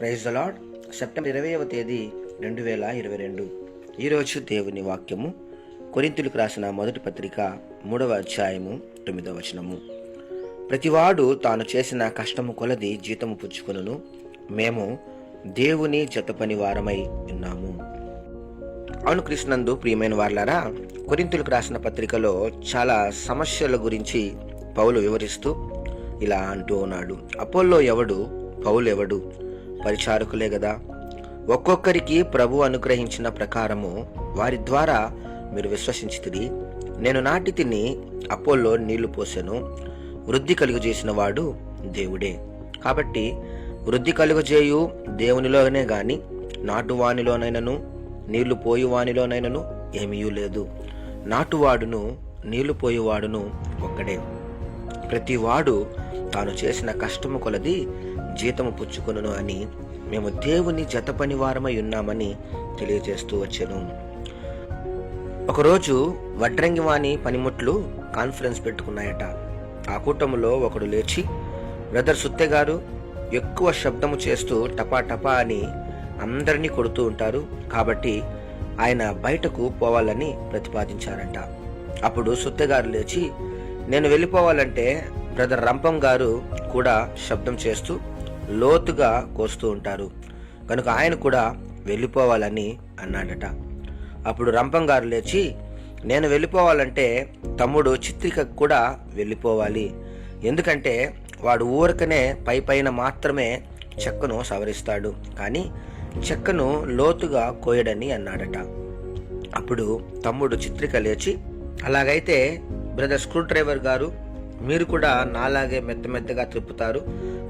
Praise the September ఇరవైవ తేదీ రెండు వేల ఇరవై రెండు. ఈరోజు దేవుని వాక్యము కొరింతులకు రాసిన మొదటి పత్రిక మూడవ అధ్యాయము తొమ్మిదవ వచనము. ప్రతివాడు తాను చేసిన కష్టము కొలది జీతము పుచ్చుకొనును. మేము దేవుని జత పని వారమై ఉన్నాము. అవును కృష్ణందు ప్రియమైన వార్లారా కొరింతులకు రాసిన పత్రికలో చాలా సమస్యల గురించి పౌలు వివరిస్తూ ఇలా అంటూ ఉన్నాడు. అపోల్లో ఎవడు? పౌలు ఎవడు? పరిచారకులే కదా ఒక్కొక్కరికి ప్రభు అనుగ్రహించిన ప్రకారము వారి ద్వారా మీరు విశ్వసించితిరి నేను నాటి తిని అపోల్లో నీళ్ళు పోసాను. వృద్ధి కలుగజేసిన వాడు దేవుడే. కాబట్టి వృద్ధి కలుగజేయు దేవునిలోనే గాని నాటువానిలోనైనను నీళ్ళు పోయువానిలోనైనను ఏమీ లేదు. నాటువాడును నీళ్ళు పోయేవాడును ఒక్కడే. ప్రతివాడు తాను చేసిన కష్టము కొలది జీతము పుచ్చుకొనును అని మేము దేవుని జత పని వారమై ఉన్నామని తెలియజేస్తూ వచ్చాను. ఒకరోజు వడ్రంగివాణి పనిముట్లు కాన్ఫరెన్స్ పెట్టుకున్నాయట. ఆ కూటములో ఒకడు లేచి బ్రదర్ సుత్తె గారు ఎక్కువ శబ్దము చేస్తూ టపా టపా అని అందరినీ కొడుతూ ఉంటారు. కాబట్టి ఆయన బయటకు పోవాలని ప్రతిపాదించారంట. అప్పుడు సుత్తెగారు లేచి నేను వెళ్ళిపోవాలంటే బ్రదర్ రంపం గారు కూడా శబ్దం చేస్తూ లోతుగా కోస్తూ ఉంటారు. కనుక ఆయన కూడా వెళ్ళిపోవాలని అన్నాడట. అప్పుడు రంపం గారు లేచి నేను వెళ్ళిపోవాలంటే తమ్ముడు చిత్రిక కూడా వెళ్ళిపోవాలి. ఎందుకంటే వాడు ఊరకనే పై పైన మాత్రమే చెక్కను సవరిస్తాడు. కానీ చెక్కను లోతుగా కోయడని అన్నాడట. అప్పుడు తమ్ముడు చిత్రిక లేచి అలాగైతే బ్రదర్ స్క్రూ డ్రైవర్ గారు మీరు కూడా నాలాగే మెత్త మెత్తగా తిప్పుతారు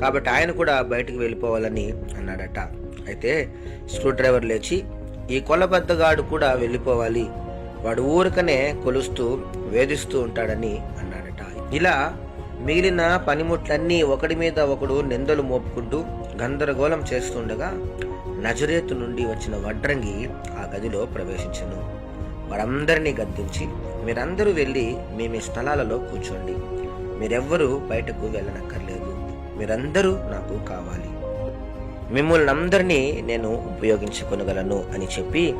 కాబట్టి ఆయన కూడా బయటికి వెళ్ళిపోవాలని అన్నాడట. అయితే స్క్రూ డ్రైవర్ లేచి ఈ కొలబద్దగాడు కూడా వెళ్ళిపోవాలి. వాడు ఊరికనే కొలుస్తూ వేధిస్తూ ఉంటాడని అన్నాడట. ఇలా మిగిలిన పనిముట్లన్నీ ఒకటి మీద ఒకడు నిందలు మోపుకుంటూ గందరగోళం చేస్తుండగా నజరేతు నుండి వచ్చిన వడ్రంగి ఆ గదిలో ప్రవేశించను. వారందరినీ గద్దించి మీరందరూ వెళ్ళి మీ మీ స్థలాలలో కూర్చోండి. మీరెవ్వరూ బయటకు వెళ్ళనక్కర్లేదు. మీరందరూ నాకు కావాలి. మిమ్మల్ని అందరినీ నేను ఉపయోగించుకొనగలను అని చెప్పి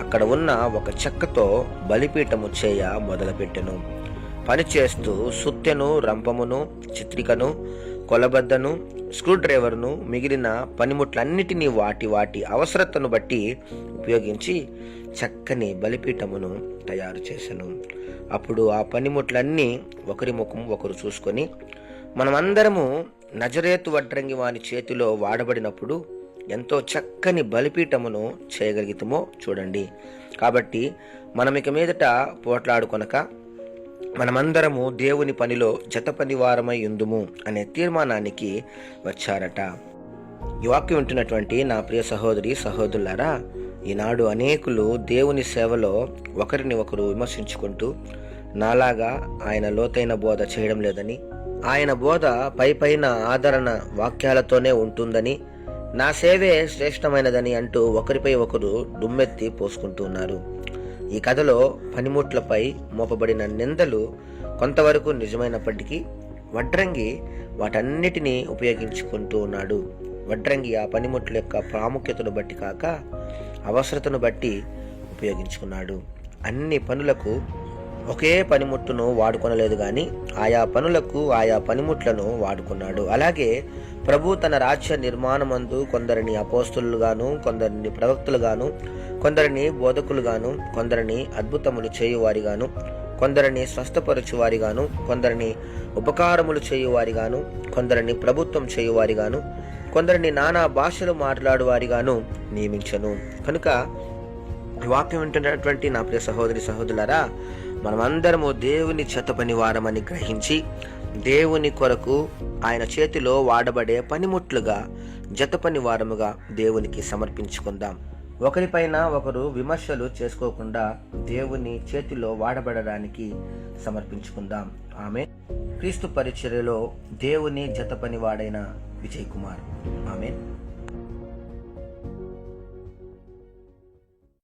అక్కడ ఉన్న ఒక చెక్కతో బలిపీఠము చేయ మొదలుపెట్టెను. పనిచేస్తూ సుత్తెను రంపమును చిత్రికను కొలబద్దను స్క్రూ డ్రైవర్ను మిగిలిన పనిముట్లన్నిటినీ వాటి వాటి అవసరతను బట్టి ఉపయోగించి చక్కని బలిపీఠమును తయారు చేశాను అప్పుడు ఆ పనిముట్లన్నీ ఒకరి ముఖం ఒకరు చూసుకొని మనమందరము నజరేతు వడ్రంగి వాని చేతిలో వాడబడినప్పుడు ఎంతో చక్కని బలిపీఠమును చేయగలిగితమో చూడండి. కాబట్టి మనం ఇక మీదట పోట్లాడుకొనక మనమందరము దేవుని పనిలో జత పనివారమై ఉందుము అనే తీర్మానానికి వచ్చారట. ఈ వాక్యం వింటున్నటువంటి నా ప్రియ సహోదరి సహోదరులారా ఈనాడు అనేకులు దేవుని సేవలో ఒకరిని ఒకరు విమర్శించుకుంటూ నాలాగా ఆయన లోతైన బోధ చేయడం లేదని ఆయన బోధ పై పైన ఆదరణ వాక్యాలతోనే ఉంటుందని నా సేవే శ్రేష్టమైనదని అంటూ ఒకరిపై ఒకరు దుమ్మెత్తి పోసుకుంటూ ఉన్నారు. ఈ కథలో పనిముట్లపై మోపబడిన నిందలు కొంతవరకు నిజమైనప్పటికీ వడ్రంగి వాటన్నిటినీ ఉపయోగించుకుంటూ ఉన్నాడు. వడ్రంగి ఆ పనిముట్ల యొక్క ప్రాముఖ్యతను బట్టి కాక అవసరతను బట్టి ఉపయోగించుకున్నాడు. అన్ని పనులకు ఒకే పనిముట్టును వాడుకొనలేదు కానీ ఆయా పనులకు ఆయా పనిముట్లను వాడుకున్నాడు. అలాగే ప్రభు తన రాజ్య నిర్మాణమందు కొందరిని అపోస్తులుగాను కొందరిని ప్రవక్తలుగాను కొందరిని బోధకులుగాను కొందరిని అద్భుతములు చేయువారిగాను కొందరిని స్వస్థపరచువారిగాను కొందరిని ఉపకారములు చేయువారిగాను కొందరిని ప్రభుత్వం చేయువారిగాను కొందరిని నానా భాషలు మాట్లాడువారిగాను నియమించను. కనుక వాక్యం వింటున్నటువంటి నా ప్రియ సహోదరి సహోదరులరా మనమందరము దేవుని చెత్త పనివారమని గ్రహించి దేవుని కొరకు ఆయన చేతిలో వాడబడే పనిముట్లుగా జత పని వారముగా దేవునికి సమర్పించుకుందాం. ఒకరిపైన ఒకరు విమర్శలు చేసుకోకుండా దేవుని చేతిలో వాడబడడానికి సమర్పించుకుందాం. ఆమె క్రీస్తు పరిచర్యలో దేవుని జత పని వాడైన విజయ్ కుమార్. ఆమె